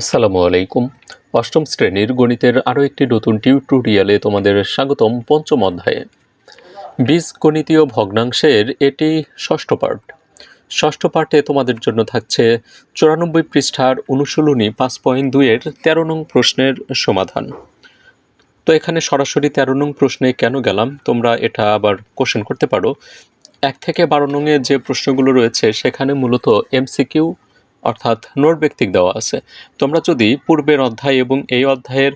আসসালামু আলাইকুম। অষ্টম শ্রেণির গণিতের আরও একটি নতুন টিউটোরিয়ালে তোমাদের স্বাগতম পঞ্চম অধ্যায়ে। বীজগণিতীয় ভগ্নাংশের এটি ষষ্ঠ পার্ট ষষ্ঠ পার্টে তোমাদের জন্য থাকছে চুরানব্বই পৃষ্ঠার অনুশীলনী পাঁচ পয়েন্ট দুইয়ের তেরো নং প্রশ্নের সমাধান। তো এখানে সরাসরি তেরো নং প্রশ্নে কেন গেলাম? তোমরা এটা আবার কোশ্চেন করতে পারো। এক থেকে বারো নংয়ে যে প্রশ্নগুলো রয়েছে, সেখানে মূলত এমসিকিউ অর্থাৎ নোট ব্যক্তিক দেওয়া আছে। তোমরা যদি পূর্বের অধ্যায় এবং এই অধ্যায়ের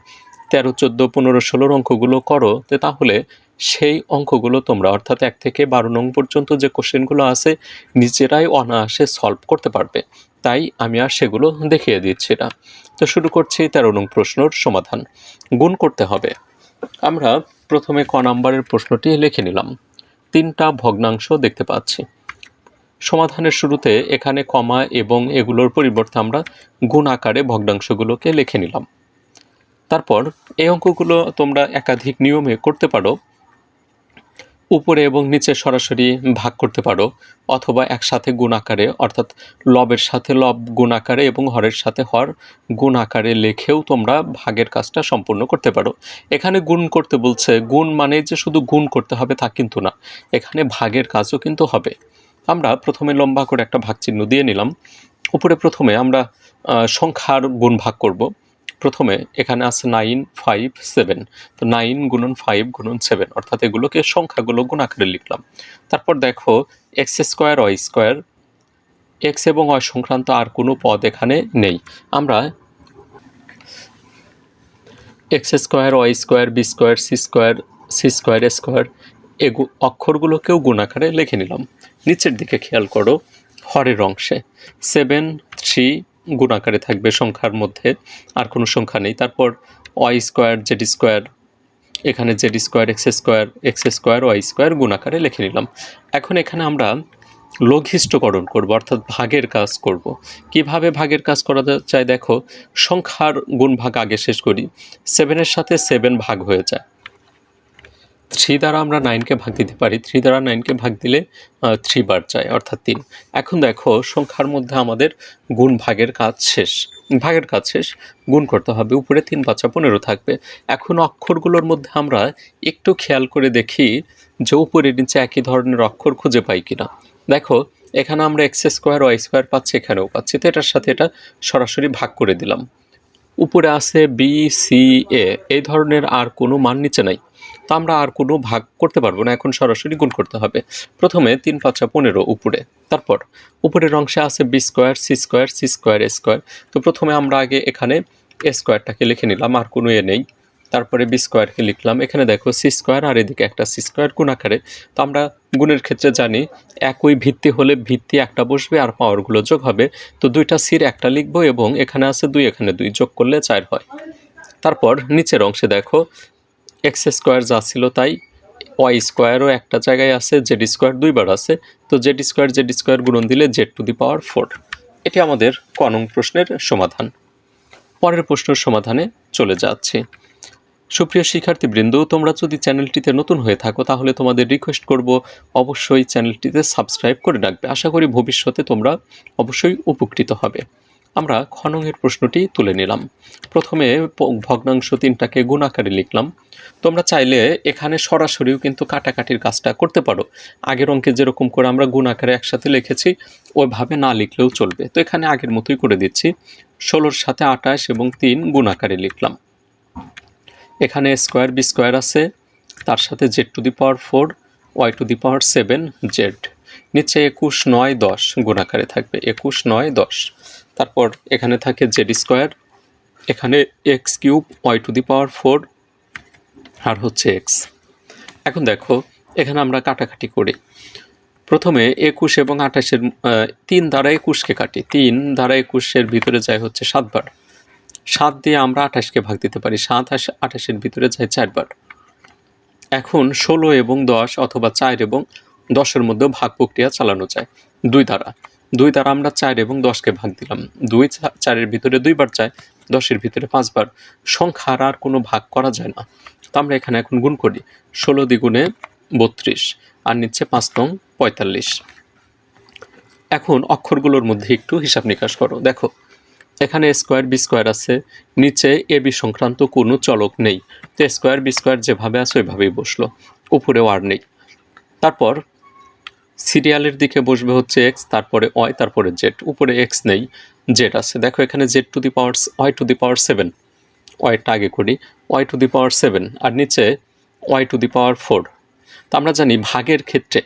তেরো, চোদ্দ, পনেরো, ষোলোর অঙ্কগুলো করো তাহলে সেই অঙ্কগুলো তোমরা অর্থাৎ এক থেকে বারো নং পর্যন্ত যে কোশ্চেনগুলো আছে, নিজেরাই অনায়াসে সলভ করতে পারবে। তাই আমি আর সেগুলো দেখিয়ে দিচ্ছি না। তো শুরু করছি তেরো নং প্রশ্নর সমাধান। গুণ করতে হবে। আমরা প্রথমে ক নাম্বারের প্রশ্নটি লিখে নিলাম। তিনটা ভগ্নাংশ দেখতে পাচ্ছি। সমাধানের শুরুতে এখানে কমা এবং এগুলোর পরিবর্তে আমরা গুণ আকারে ভগ্নাংশগুলোকে লিখে নিলাম। তারপর এই অঙ্কগুলো তোমরা একাধিক নিয়মে করতে পারো। উপরে এবং নিচে সরাসরি ভাগ করতে পারো অথবা একসাথে গুণ আকারে, অর্থাৎ লবের সাথে লব গুণ আকারে এবং হরের সাথে হর গুণ আকারে লেখেও তোমরা ভাগের কাজটা সম্পূর্ণ করতে পারো। এখানে গুণ করতে বলছে, গুণ মানে যে শুধু গুণ করতে হবে তা কিন্তু না, এখানে ভাগের কাজও কিন্তু হবে। আমরা প্রথমে লম্বা করে একটা ভাগ চিহ্ন দিয়ে নিলাম। উপরে প্রথমে আমরা সংখ্যার গুণ ভাগ করব। প্রথমে এখানে আছে নাইন, ফাইভ, সেভেন। তো নাইন গুণন ফাইভ গুণন সেভেন, অর্থাৎ এগুলোকে সংখ্যাগুলো গুণ আকারে লিখলাম। তারপর দেখো, X square, Y square, X এবং ওয়াই সংক্রান্ত আর কোনো পদ এখানে নেই। আমরা X square, Y square, B square, C square C square square, এগু অক্ষরগুলোকেও গুণ আকারে লিখে নিলাম। নিচের দিকে খেয়াল করো, হরের অংশে। সেভেন থ্রি গুণ আকারে থাকবে সংখ্যার মধ্যে, আর কোনো সংখ্যা নেই। তারপর ওয়াই স্কোয়ার জেড স্কোয়ার এখানে Z square X square X square Y square গুণ আকারে লিখে নিলাম। এখন এখানে আমরা লঘিষ্ঠকরণ করব, অর্থাৎ ভাগের কাজ করব। কীভাবে ভাগের কাজ করা যায় দেখো, সংখ্যার গুণ ভাগ আগে শেষ করি। সেভেনের সাথে সেভেন ভাগ হয়ে যায়। থ্রি দ্বারা আমরা নাইনকে ভাগ দিতে পারি। থ্রি দ্বারা নাইনকে ভাগ দিলে থ্রি বার যায়, অর্থাৎ তিন। এখন দেখো, সংখ্যার মধ্যে আমাদের গুণ ভাগের কাজ শেষ। ভাগের কাজ শেষ, গুণ করতে হবে। উপরে তিন, পাঁচা পনেরো থাকবে। এখন অক্ষরগুলোর মধ্যে আমরা একটু খেয়াল করে দেখি যে উপরে নিচে একই ধরনের অক্ষর খুঁজে পাই কিনা। দেখো, এখানে আমরা এক্স স্কোয়ার, ওয়াই স্কোয়ার পাচ্ছি, এখানেও পাচ্ছি। তো এটার সাথে এটা সরাসরি ভাগ করে দিলাম। উপরে আছে বি সি এ এই ধরনের আর কোনো মান নিচে নাই। তো আমরা আর কোনো ভাগ করতে পারব না, এখন সরাসরি গুণ করতে হবে। প্রথমে তিন পাঁচা পনেরো উপরে। তারপর উপরের অংশে আছে B square C square C square A square তো প্রথমে আমরা আগে এখানে এ স্কোয়ারটাকে লিখে নিলাম, আর কোনো এ নেই। তারপরে বি স্কোয়ারকে লিখলাম। এখানে দেখো সি স্কোয়ার আর এদিকে একটা সি স্কোয়ার গুণ আকারে। তো আমরা গুণের ক্ষেত্রে জানি একই ভিত্তি হলে ভিত্তি একটা বসবে আর পাওয়ারগুলো যোগ হবে। তো দুইটা সির একটা লিখব এবং এখানে আছে দুই, এখানে দুই যোগ করলে চার হয়। তারপর নিচের অংশে দেখো এক্স স্কোয়ার যা ছিল তাই ওয়াই স্কোয়ারও একটা জায়গায় আছে জেড স্কোয়ার দুইবার আছে। তো জেড স্কোয়ার জেড স্কোয়ার গুণন দিলে Z to the power four এটি আমাদের কনং প্রশ্নের সমাধান। পরের প্রশ্নের সমাধানে চলে যাচ্ছি। সুপ্রিয় শিক্ষার্থীবৃন্দ, তোমরা যদি চ্যানেলটিতে নতুন হয়ে থাকো, তাহলে তোমাদের রিকোয়েস্ট করব অবশ্যই চ্যানেলটিতে সাবস্ক্রাইব করে রাখবে। আশা করি ভবিষ্যতে তোমরা অবশ্যই উপকৃত হবে। আমরা খননের প্রশ্নটি তুলে নিলাম। প্রথমে ভগ্নাংশ তিনটাকে গুণ আকারে লিখলাম। তোমরা চাইলে এখানে সরাসরিও কিন্তু কাটাকাটির কাজটা করতে পারো। আগের অঙ্কে যেরকম করে আমরা গুণ আকারে একসাথে লিখেছি, ওইভাবে না লিখলেও চলবে। তো এখানে আগের মতোই করে দিচ্ছি। ষোলোর সাথে আঠাশ এবং তিন গুণ আকারে লিখলাম। এখানে স্কোয়ার বি স্কোয়ার আছে, তার সাথে Z to the power four, Y to the power seven, Z. নিচে একুশ, নয়, দশ গুণাকারে থাকবে, একুশ, নয়, দশ। তারপর এখানে থাকে জেড স্কোয়ার, এখানে X cube, Y to the power four, আর হচ্ছে এক্স। এখন দেখো, এখানে আমরা কাটাকাটি করি। প্রথমে একুশ এবং আঠাশের তিন দ্বারা একুশকে কাটি, তিন দ্বারা একুশের ভিতরে যায় হচ্ছে সাতবার। সাত দিয়ে আমরা আঠাশকে ভাগ দিতে পারি। সাত আশ আঠাশের ভিতরে যায় চারবার। এখন ষোলো এবং দশ অথবা চার এবং দশের মধ্যেও ভাগ প্রক্রিয়া চালানো যায়। দুই দ্বারা। দুই দ্বারা আমরা চার এবং দশকে ভাগ দিলাম। দুই চারের ভিতরে দুইবার চায় দশের ভিতরে পাঁচবার। সংখ্যার আর কোনো ভাগ করা যায় না। তো আমরা এখানে এখন গুণ করি। ষোলো দ্বিগুণে বত্রিশ আর নিচ্ছে পাঁচ নং পঁয়তাল্লিশ। এখন অক্ষরগুলোর মধ্যে একটু হিসাব নিকাশ করো। দেখো এখানে স্কোয়ার বি স্কোয়ার আছে, নিচে এ বি সংক্রান্ত কোনো চলক নেই। তো স্কোয়ার বি স্কোয়ার যেভাবে আছে, ওইভাবেই বসল। উপরেও আর নেই। তারপর সিরিয়ালের দিকে বসবে হচ্ছে এক্স, তারপরে ওয়াই, তারপরে জেড। উপরে এক্স নেই, জেড আছে। দেখো এখানে Z to the power Y to the power seven. ওয়াইটা আগে করি। Y to the power seven, আর নিচে Y to the power four. তো আমরা জানি ভাগের ক্ষেত্রে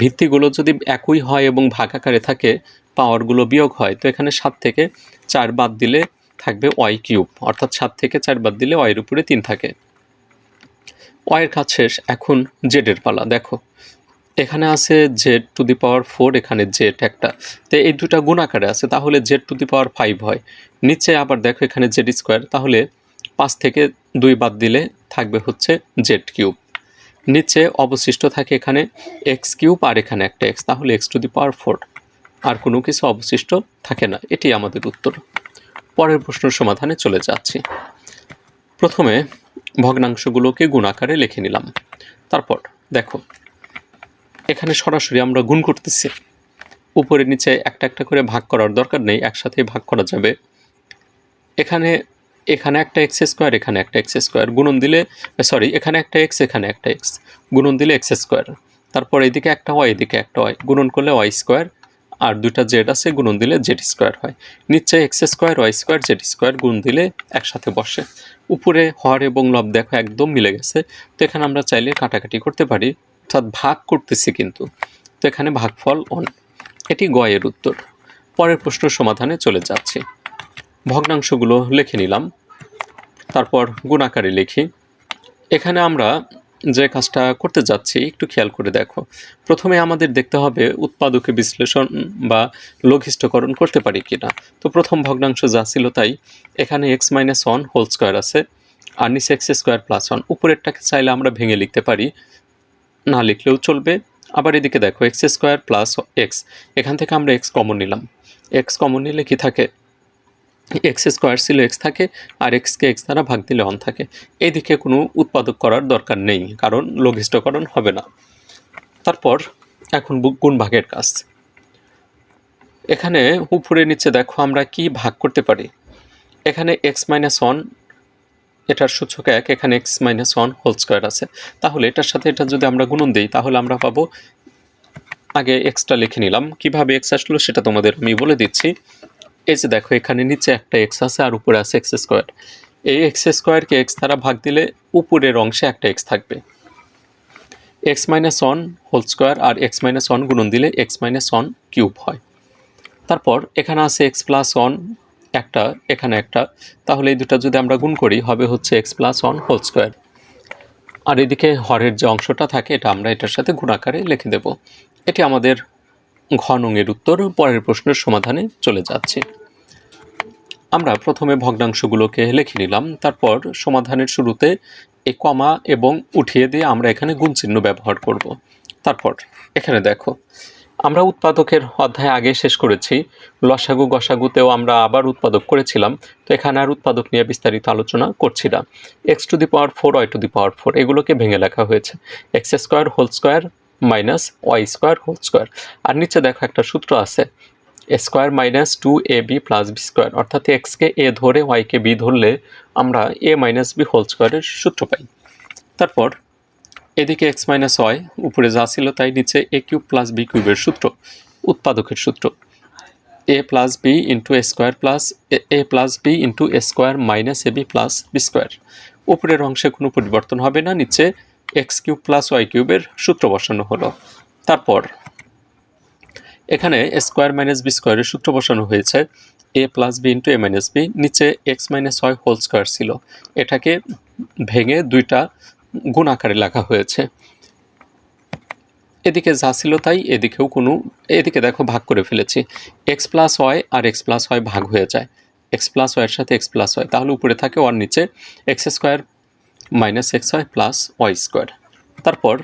ভিত্তিগুলো যদি একই হয় এবং ভাগাকারে থাকে পাওয়ারগুলো বিয়োগ হয়, তো এখানে সাত থেকে চার বাদ দিলে থাকবে ওয়াই কিউব অর্থাৎ সাত থেকে চার বাদ দিলে ওয়াইয়ের উপরে তিন থাকে। ওয়াইয়ের কাজ শেষ, এখন জেডের পালা, দেখো। এখানে আছে Z to the power four এখানে জেড একটা। তো এই দুটা গুণাকারে আছে, তাহলে Z to the power five হয়। নিচে আবার দেখো এখানে জেড স্কোয়ার তাহলে পাঁচ থেকে দুই বাদ দিলে থাকবে হচ্ছে জেড কিউব নিচে অবশিষ্ট থাকে এখানে এক্স কিউব আর এখানে একটা এক্স তাহলে X to the power four আর কোনো কিছু অবশিষ্ট থাকে না। এটি আমাদের উত্তর। পরের প্রশ্ন সমাধানে চলে যাচ্ছি। প্রথমে ভগ্নাংশগুলোকে গুণাকারে লিখে নিলাম। তারপর দেখো, এখানে সরাসরি আমরা গুণ করতেছি। উপরে নিচে একটা একটা করে ভাগ করার দরকার নেই, একসাথেই ভাগ করা যাবে। এখানে এখানে একটা এক্স স্কোয়ার এখানে একটা এক্স স্কোয়ার গুণন দিলে সরি এখানে একটা এক্স এখানে একটা এক্স গুণন দিলে এক্স স্কোয়ার তারপর এদিকে একটা ওয়াই এদিকে একটা ওয়াই গুণন করলে ওয়াই স্কোয়ার আর দুইটা জেড আছে, গুণন দিলে জেড স্কোয়ার হয়। নিচে X square Y square Z square গুণ দিলে একসাথে বসে। উপরে হর এবং লব দেখো একদম মিলে গেছে। তো এখানে আমরা চাইলে কাটাকাটি করতে পারি, অর্থাৎ ভাগ করতেছি কিন্তু। তো এখানে ভাগফল অন এটি গয়ের উত্তর। পরের প্রশ্ন সমাধানে চলে যাচ্ছি। ভগ্নাংশগুলো লিখে নিলাম। তারপর গুণাকারে লিখি। এখানে আমরা যে কাজটা করতে যাচ্ছি, একটু খেয়াল করে দেখো। প্রথমে আমাদের দেখতে হবে উৎপাদকে বিশ্লেষণ বা লঘিষ্ঠকরণ করতে পারি কি না তো প্রথম ভগ্নাংশ যা ছিল তাই, এখানে X minus one whole square আছে, আর নিচে এক্স স্কোয়ার প্লাস ওয়ান উপরেরটাকে চাইলে আমরা ভেঙে লিখতে পারি, না লিখলেও চলবে। আবার এদিকে দেখো এক্স স্কোয়ার প্লাস এক্স এখান থেকে আমরা এক্স কমন নিলাম। এক্স কমন নিলে কি থাকে? এক্স স্কোয়ার ছিল এক্স থাকে আর এক্সকে এক্স দ্বারা ভাগ দিলে অন থাকে। এদিকে কোনো উৎপাদক করার দরকার নেই, কারণ লঘিষ্ঠকরণ হবে না। তারপর এখন গুণ ভাগের কাজ। এখানে উপরে নিচে দেখো আমরা কি ভাগ করতে পারি। এখানে এক্স মাইনাস ওয়ান এটার সূচক এক, এখানে x minus one whole square আছে। তাহলে এটার সাথে এটা যদি আমরা গুণন দিই, তাহলে আমরা পাবো, আগে এক্সটা লিখে নিলাম। কীভাবে এক্স আসলো সেটা তোমাদের আমি বলে দিচ্ছি। এই যে দেখো, এখানে নিচে একটা এক্স আছে আর উপরে আছে এক্স স্কোয়ার এই এক্স স্কোয়ারকে এক্স দ্বারা ভাগ দিলে উপরের অংশে একটা এক্স থাকবে। X minus one whole square আর এক্স মাইনাস ওয়ান গুণন দিলে এক্স মাইনাস ওয়ান কিউব হয়। তারপর এখানে আছে এক্স প্লাস ওয়ান একটা, এখানে একটা। তাহলে এই দুটো যদি আমরা গুণ করি, হবে হচ্ছে x plus one whole square আর এদিকে হরের যে অংশটা থাকে, এটা আমরা এটার সাথে গুণাকারে লিখে দেব। এটি আমাদের ঘনঙের উত্তর পরের প্রশ্নের সমাধানে চলে যাচ্ছে। আমরা প্রথমে ভগ্নাংশগুলোকে লিখে নিলাম, তারপর সমাধানের শুরুতে এ কমা এবং উঠিয়ে দিয়ে আমরা এখানে গুণ চিহ্ন ব্যবহার করব। তারপর এখানে দেখো, আমরা উৎপাদকের অধ্যায় আগে শেষ করেছি, লসাগু গসাগুতেও আমরা আবার উৎপাদক করেছিলাম, তো এখানে আর উৎপাদক নিয়ে বিস্তারিত আলোচনা করছি না। X to the power four y to the power four এগুলোকে ভেঙে লেখা হয়েছে। X square whole square minus y square whole square. আর নিচে দেখো একটা সূত্র আছে square minus two a b plus b square, অর্থাৎ এক্সকে এ ধরে ওয়াইকে বি ধরলে আমরা এ মাইনাস বি হোল স্কোয়ারের সূত্র পাই। তারপর এদিকে এক্স মাইনাস ওয়াই, উপরে যা ছিল তাই নিচে এ কিউব প্লাস বি কিউবের সূত্র, উৎপাদকের সূত্র। A plus b into square plus a plus b into square minus a b plus b square. উপরের অংশে কোনো পরিবর্তন হবে না, নিচে এক্স কিউব প্লাস ওয়াই কিউবের সূত্র বসানো হলো। তারপর, এখানে স্কোয়ার মাইনাস বি স্কোয়ারের সূত্র বসানো হয়েছে। A plus b into a minus b, নিচে x minus y whole square ছিল। এটাকে ভেঙে দুইটা গুণ আকারে লেখা হয়েছে। এদিকে যা ছিল তাই এদিকেও কোনো, এদিকে দেখো ভাগ করে ফেলেছি। এক্স প্লাস ওয়াই আর এক্স প্লাস ওয়াই ভাগ হয়ে যায়। এক্স প্লাস ওয়াইয়ের সাথে এক্স প্লাস ওয়াই, তাহলে উপরে থাকে ওয়ার নিচে x square minus x y plus y square তারপর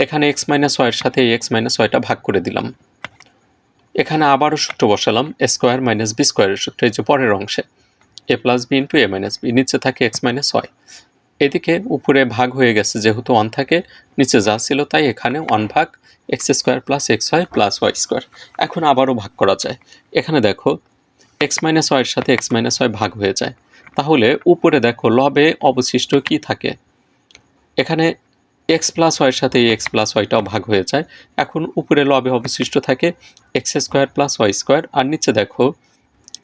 এখানে এক্স মাইনাস ওয়াইয়ের সাথে এই এক্স মাইনাস ওয়াইটা ভাগ করে দিলাম। এখানে আবারও সূত্র বসালাম স্কোয়ার মাইনাস বি স্কোয়ারের সূত্র, এই যে পরের অংশে। A plus b into a minus b নিচে থাকে এক্স মাইনাস ওয়াই এদিকে উপরে ভাগ হয়ে গেছে, যেহেতু ওয়ান থাকে, নিচে যা ছিল তাই এখানে ওয়ান ভাগ x square plus x y plus y square এখন আবারও ভাগ করা যায়। এখানে দেখো এক্স মাইনাস ওয়াইয়ের সাথে এক্স মাইনাস ওয়াই ভাগ হয়ে যায়। তাহলে উপরে দেখো লবে অবশিষ্ট কি থাকে? এখানে এক্স প্লাস ওয়াইয়ের সাথে এই এক্স প্লাস ওয়াইটাও ভাগ হয়ে যায়। এখন উপরে লবে অবশিষ্ট থাকে x square plus y square আর নিচে দেখো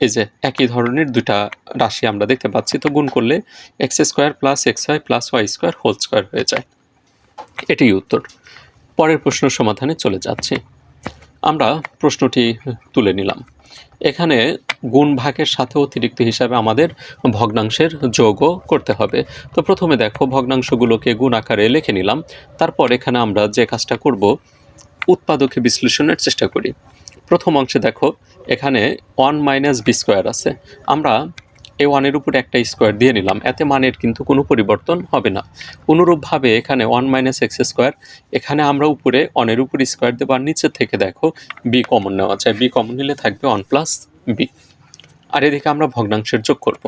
এই যে একই ধরনের দুটা রাশি আমরা দেখতে পাচ্ছি, তো গুণ করলে x square plus x y plus y square whole square হয়ে যায়। এটাই উত্তর। পরের প্রশ্ন সমাধানে চলে যাচ্ছি। আমরা প্রশ্নটি তুলে নিলাম। এখানে গুণ ভাগের সাথে অতিরিক্ত হিসাবে আমাদের ভগ্নাংশের যোগও করতে হবে। তো প্রথমে দেখো, ভগ্নাংশগুলোকে গুণ আকারে লিখে নিলাম। তারপর এখানে আমরা যে কাজটা করব, উৎপাদকে বিশ্লেষণের চেষ্টা করি। প্রথম অংশে দেখো, এখানে ওয়ান মাইনাস বি স্কোয়ার আছে। আমরা এই ওয়ানের উপরে একটা স্কোয়ার দিয়ে নিলাম। এতে মানের কিন্তু কোনো পরিবর্তন হবে না। অনুরূপভাবে এখানে ওয়ান মাইনাস এক্স স্কোয়ার, এখানে আমরা উপরে অনের উপর স্কোয়ার দেবো। আর নিচের থেকে দেখো, বি কমন নেওয়া যায়। বি কমন নিলে থাকবে ওয়ান প্লাস বি। আর এদিকে আমরা ভগ্নাংশের যোগ করব।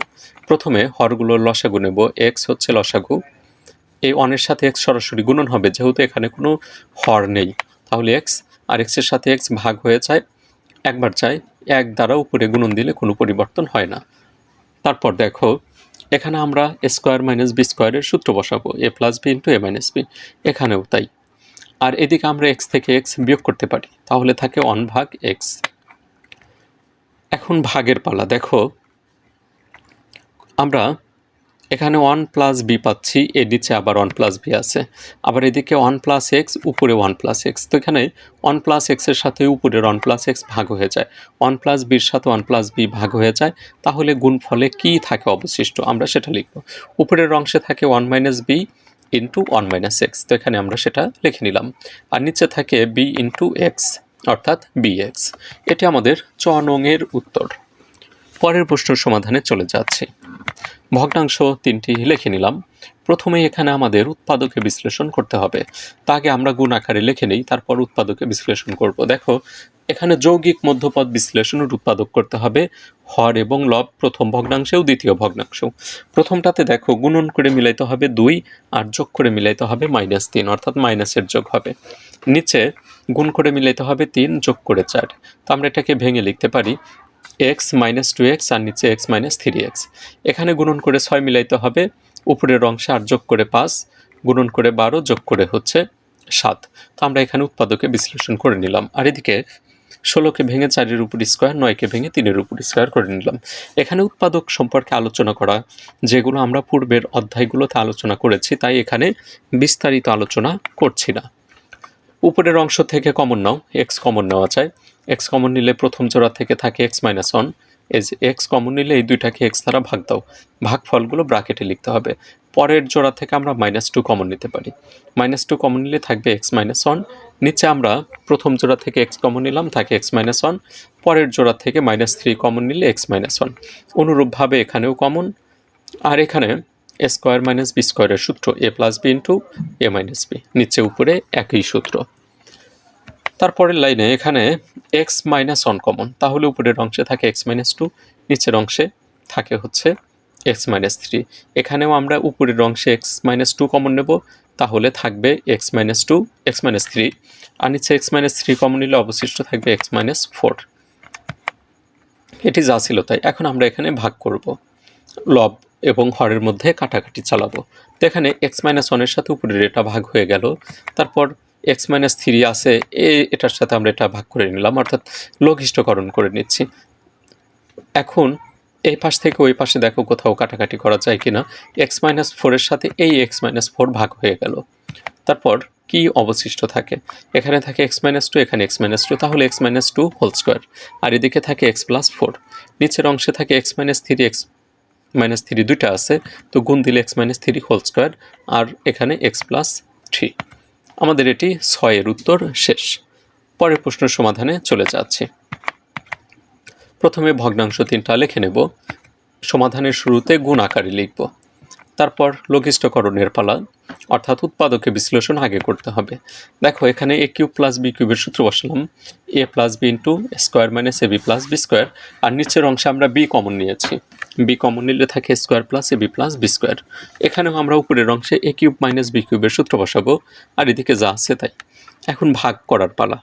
প্রথমে হরগুলোর লসাগু নেব এক্স হচ্ছে লসাগু। এই অনের সাথে এক্স সরাসরি গুণন হবে, যেহেতু এখানে কোনো হর নেই। তাহলে এক্স আর এক্সের সাথে এক্স ভাগ হয়ে যায়, একবার চাই এক দ্বারা উপরে গুণন দিলে কোনো পরিবর্তন হয় না। তারপর দেখো, এখানে আমরা স্কোয়ার মাইনাস বি স্কোয়ারের সূত্র বসাবো a plus b into a minus b এখানেও তাই। আর এদিকে আমরা এক্স থেকে এক্স বিয়োগ করতে পারি, তাহলে থাকে অন ভাগ এক্স এখন ভাগের পালা, দেখো। আমরা এখানে ওয়ান প্লাস বি পাচ্ছি এর নিচে আবার ওয়ান প্লাস বি আছে। আবার এদিকে ওয়ান প্লাস এক্স, উপরে ওয়ান প্লাস এক্স। তো এখানে ওয়ান প্লাস এক্সের সাথে উপরের ওয়ান প্লাস এক্স ভাগ হয়ে যায়। ওয়ান প্লাস বির সাথে ওয়ান প্লাস বি ভাগ হয়ে যায়। তাহলে গুণফলে কী থাকে অবশিষ্ট? আমরা সেটা লিখব। উপরের অংশে থাকে one minus b into one minus x. তো এখানে আমরা সেটা লিখে নিলাম। আর নিচে থাকে বি ইন্টু এক্স। অর্থাৎ বি এক্স এটি আমাদের চ নংয়ের উত্তর। পরের প্রশ্ন সমাধানে চলে যাচ্ছি। ভগ্নাংশ তিনটি লিখে নিলাম। প্রথমে এখানে আমাদের উৎপাদকে বিশ্লেষণ করতে হবে। তা আগে আমরা গুণ আকারে লিখে নিই, তারপর উৎপাদকে বিশ্লেষণ করব। দেখো, এখানে যৌগিক মধ্যপদ বিশ্লেষণের উৎপাদক করতে হবে, হর এবং লব প্রথম ভগ্নাংশেও দ্বিতীয় ভগ্নাংশেও প্রথমটাতে দেখো, গুণন করে মিলাইতে হবে দুই আর যোগ করে মিলাইতে হবে মাইনাস তিন, অর্থাৎ মাইনাসের যোগ হবে। নিচে গুণ করে মিলাইতে হবে তিন, যোগ করে চার। তো আমরা এটাকে ভেঙে লিখতে পারি এক্স মাইনাস টু এক্স আর নিচে এক্স মাইনাস থ্রি এক্স। এখানে গুণন করে ছয় মিলাইতে হবে উপরের অংশে আর যোগ করে পাঁচ, গুণন করে বারো যোগ করে হচ্ছে সাত। তো আমরা এখানে উৎপাদকে বিশ্লেষণ করে নিলাম। আর এদিকে ষোলোকে ভেঙে চারের উপর স্কোয়ার, নয়কে ভেঙে তিনের উপর স্কোয়ার করে নিলাম। এখানে উৎপাদক সম্পর্কে আলোচনা করা, যেগুলো আমরা পূর্বের অধ্যায়গুলোতে আলোচনা করেছি, তাই এখানে বিস্তারিত আলোচনা করছি না। উপরের অংশ থেকে কমন নাও এক্স কমন নেওয়া যায়। এক্স কমন নিলে প্রথম জোড়া থেকে থাকে এক্স মাইনাস ওয়ান যে এক্স কমন নিলে এই দুইটাকে এক্স দ্বারা ভাগ দাও। ভাগ ফলগুলো ব্রাকেটে লিখতে হবে। পরের জোড়া থেকে আমরা মাইনাস টু কমন নিতে পারি। মাইনাস টু কমন নিলে থাকবে এক্স মাইনাস ওয়ান নিচে আমরা প্রথম জোড়া থেকে এক্স কমন নিলাম, থাকে এক্স মাইনাস ওয়ান পরের জোড়া থেকে মাইনাস থ্রি কমন নিলে এক্স মাইনাস ওয়ান অনুরূপভাবে এখানেও কমন আর এখানে এ স্কোয়ার মাইনাস বি স্কোয়ারের সূত্র a plus b into a minus b নিচে উপরে একই সূত্র। তারপরের লাইনে এখানে এক্স মাইনাস ওয়ান কমন তাহলে উপরের অংশে থাকে এক্স মাইনাস টু নিচের অংশে থাকে হচ্ছে এক্স মাইনাস থ্রি এখানেও আমরা উপরের অংশে এক্স মাইনাস টু কমন নেব, তাহলে থাকবে x minus two x minus three আর নিচে এক্স মাইনাস থ্রি কমন নিলে অবশিষ্ট থাকবে এক্স মাইনাস ফোর এটি যা ছিল তাই। এখন আমরা এখানে ভাগ করব। লব এবং হরের মধ্যে কাটাকাটি চালাবো। তো এখানে এক্স মাইনাস ওয়ানের সাথে উপরের এটা ভাগ হয়ে গেল। তারপর এক্স মাইনাস থ্রি আছে এটার সাথে আমরা এটা ভাগ করে নিলাম, অর্থাৎ লঘিষ্ঠকরণ করে নিচ্ছি। এখন এই পাশ থেকে ওই পাশে দেখো কোথাও কাটাকাটি করা যায় কিনা। এক্স মাইনাস ফোরের সাথে এই এক্স মাইনাস ফোর ভাগ হয়ে গেল। তারপর কি অবশিষ্ট থাকে? এখানে থাকে এক্স মাইনাস টু, এখানে এক্স মাইনাস টু, তাহলে x minus two whole square. আর এদিকে থাকে এক্স প্লাস ফোর। নিচের অংশে থাকে x minus three, x minus three দুইটা আছে, তো গুণ দিলে x minus three whole square, আর এখানে এক্স প্লাস থ্রি। আমাদের এটি ছয়ের উত্তর শেষ। পরের প্রশ্নের সমাধানে চলে যাচ্ছি। প্রথমে ভগ্নাংশ তিনটা লিখে নেব। সমাধানের শুরুতে গুণ আকারে লিখব। তারপর লঘিষ্ঠকরণের পালা, অর্থাৎ উৎপাদকে বিশ্লেষণ আগে করতে হবে। দেখো, এখানে এ কিউব প্লাস বি কিউবের সূত্র বসালাম। A plus b into square minus a b plus b square, আর নিচের অংশে আমরা বি কমন নিয়েছি। বি কমন নিলে থাকে square plus a b plus b square এখানেও আমরা উপরের অংশে এ কিউব মাইনাস বি কিউবের সূত্র বসাবো, আর এদিকে যা আছে তাই। এখন ভাগ করার পালা।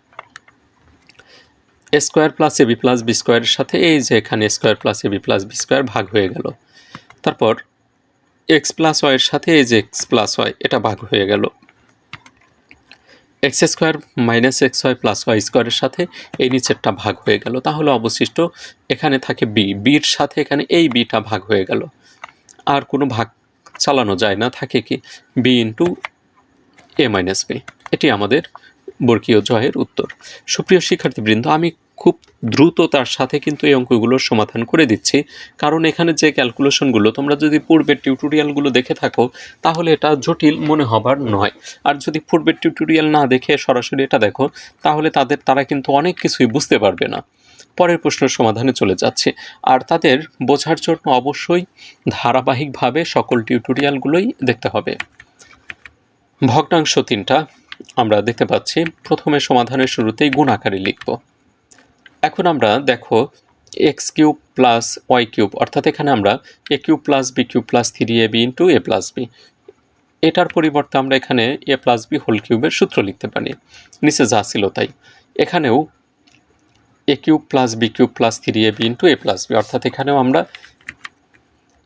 Square plus a b plus b স্কোয়ারের সাথে এই যে এখানে square plus a b plus b square ভাগ হয়ে গেল। তারপর এক্স প্লাস ওয়াইয়ের সাথে এই যে এক্স প্লাস ওয়াই এটা ভাগ হয়ে গেল। X square minus x y plus y স্কোয়ারের সাথে এই নিচেরটা ভাগ হয়ে গেল। তাহলে অবশিষ্ট এখানে থাকে বি। বির সাথে এখানে এই বিটা ভাগ হয়ে গেল। আর কোনো ভাগ চালানো যায় না, থাকে কি? B into a minus b. এটি আমাদের বর্গীয় জয়ের উত্তর। সুপ্রিয় শিক্ষার্থীবৃন্দ, আমি খুব দ্রুত তার সাথে কিন্তু এই অঙ্কগুলোর সমাধান করে দিচ্ছি। কারণ এখানে যে ক্যালকুলেশনগুলো তোমরা যদি পূর্বের টিউটোরিয়ালগুলো দেখে থাকো, তাহলে এটা জটিল মনে হবার নয়। আর যদি পূর্বের টিউটোরিয়াল না দেখে সরাসরি এটা দেখো, তাহলে তাদের, তারা কিন্তু অনেক কিছুই বুঝতে পারবে না। পরের প্রশ্নের সমাধানে চলে যাচ্ছে। আর তাদের বোঝার জন্য অবশ্যই ধারাবাহিকভাবে সকল টিউটোরিয়ালগুলোই দেখতে হবে। ভগ্নাংশ তিনটা আমরা দেখতে পাচ্ছি। প্রথমে সমাধানের শুরুতেই গুণ লিখব। এখন আমরা দেখো x cube plus y cube, অর্থাৎ এখানে আমরা a cube plus b cube plus three a b into a plus b এটার পরিবর্তে আমরা এখানে এ প্লাস বি হোল কিউবের সূত্র লিখতে পারি। নিচে যা ছিল তাই। এখানেও a cube plus b cube plus three a b into a plus b অর্থাৎ এখানেও আমরা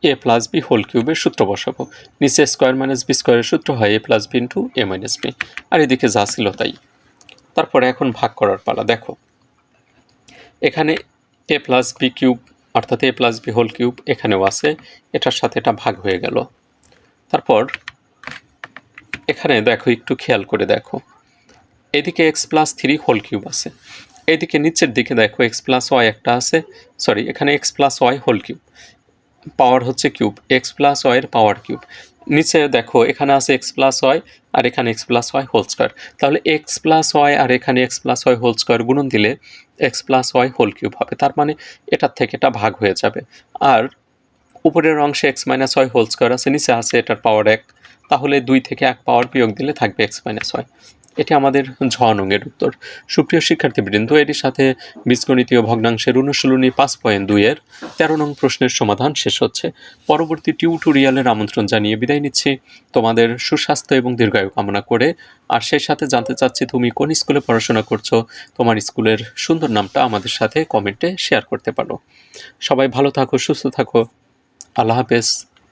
এ প্লাস বি হোল কিউবের সূত্র বসাবো। নিচে স্কোয়ার মাইনাস বি স্কোয়ারের সূত্র হয় a plus b into a minus b আর এদিকে যা ছিল তাই। তারপরে এখন ভাগ করার পালা, দেখো। এখানে এ প্লাস বি কিউব অর্থাৎ a plus b whole cube এখানেও আছে। এটার সাথে এটা ভাগ হয়ে গেল। তারপর এখানে দেখো, একটু খেয়াল করে দেখো। এদিকে x plus three whole cube আছে। এদিকে নিচের দিকে দেখো এক্স প্লাস ওয়াই একটা আছে। সরি এখানে x plus y whole cube power হচ্ছে কিউব এক্স প্লাস ওয়াইয়ের পাওয়ার কিউব নিচে দেখো, এখানে আছে এক্স প্লাস ওয়াই আর এখানে x plus y whole square তাহলে এক্স প্লাস ওয়াই আর এখানে x plus y whole square গুণন দিলে x plus y whole cube হবে। তার মানে এটার থেকে এটা ভাগ হয়ে যাবে। আর উপরের অংশে x minus y whole square আছে, নিচে আছে এটার পাওয়ার এক। তাহলে দুই থেকে এক পাওয়ার বিয়োগ দিলে থাকবে এক্স মাইনাস ওয়াই। এটি আমাদের ঝ নঙের উত্তর। সুপ্রিয় শিক্ষার্থীবৃন্দ এটির সাথে বীজগণিতীয় ভগ্নাংশের অনুশীলনী পাঁচ পয়েন্ট দুইয়ের তেরো নং প্রশ্নের সমাধান শেষ হচ্ছে। পরবর্তী টিউটোরিয়ালের আমন্ত্রণ জানিয়ে বিদায় নিচ্ছি। তোমাদের সুস্বাস্থ্য এবং দীর্ঘায়ু কামনা করে, আর সেই সাথে জানতে চাচ্ছি তুমি কোন স্কুলে পড়াশোনা করছ, তোমার স্কুলের সুন্দর নামটা আমাদের সাথে কমেন্টে শেয়ার করতে পারো। সবাই ভালো থাকো, সুস্থ থাকো। আল্লাহ হাফেজ।